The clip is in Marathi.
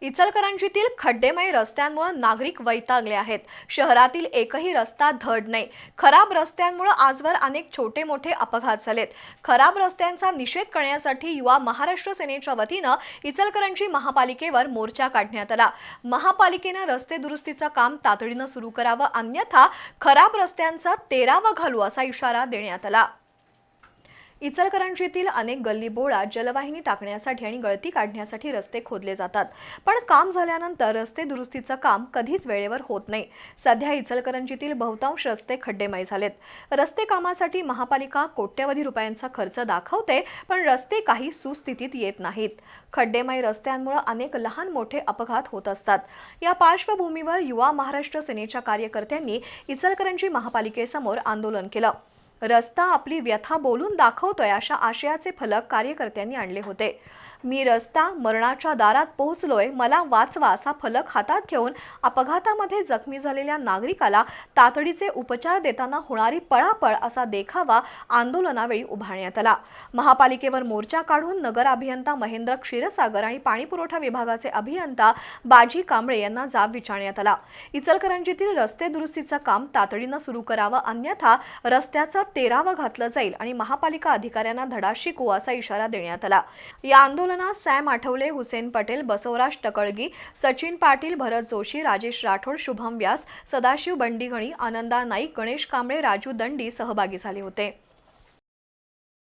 इचलकरंजीतील खड्डेमय रस्त्यांमुळे नागरिक वैतागले आहेत. शहरातील एकही रस्ता धड नाही. खराब रस्त्यांमुळे आजवर अनेक छोटे मोठे अपघात झालेत. खराब रस्त्यांचा निषेध करण्यासाठी युवा महाराष्ट्र सेनेच्या वतीनं इचलकरंजी महापालिकेवर मोर्चा काढण्यात आला. महापालिकेनं रस्ते दुरुस्तीचं काम तातडीनं सुरू करावं अन्यथा खराब रस्त्यांचा तेरावा घालू असा इशारा देण्यात आला. इचलकरंजीतील अनेक गल्ली बोळा जलवाहिनी टाकण्यासाठी आणि गळती काढण्यासाठी रस्ते खोदले जातात. पण काम झाल्यानंतर रस्ते दुरुस्तीचं काम कधीच वेळेवर होत नाही. सध्या इचलकरंजीतील बहुतांश रस्ते खड्डेमय झालेत. रस्ते कामासाठी महापालिका कोट्यवधी रुपयांचा खर्च दाखवते पण रस्ते काही सुस्थितीत येत नाहीत. खड्डेमय रस्त्यांमुळे अनेक लहान मोठे अपघात होत असतात. या पार्श्वभूमीवर युवा महाराष्ट्र सेनेच्या कार्यकर्त्यांनी इचलकरंजी महापालिकेसमोर आंदोलन केलं. रस्ता आपली व्यथा बोलून दाखवतोय अशा आशयाचे फलक कार्यकर्त्यांनी आणले होते. मी रस्ता मरणाच्या दारात पोहोचलोय मला वाचवा असा फलक हातात घेऊन अपघातामध्ये जखमी झालेल्या नागरिकाला तातडीचे उपचार देताना होणारी पळापळ असा देखावा आंदोलनावेळी उभारण्यात आला. महापालिकेवर मोर्चा काढून नगर अभियंता महेंद्र क्षीरसागर आणि पाणीपुरवठा विभागाचे अभियंता बाजी कांबळे यांना जाब विचारण्यात आला. इचलकरंजीतील रस्ते दुरुस्तीचं काम तातडीनं सुरू करावं अन्यथा रस्त्याचं तेरावं घातलं जाईल आणि महापालिका अधिकाऱ्यांना धडा शिकू असा इशारा देण्यात आला. या आंदोलन संघटना सॅम आठवले हुसेन पटेल बसवराज टकळगी सचिन पाटील भरत जोशी राजेश राठोड शुभम व्यास सदाशिव बंडीगणी आनंदा नाईक गणेश कांबळे राजू दंडी सहभागी झाले होते.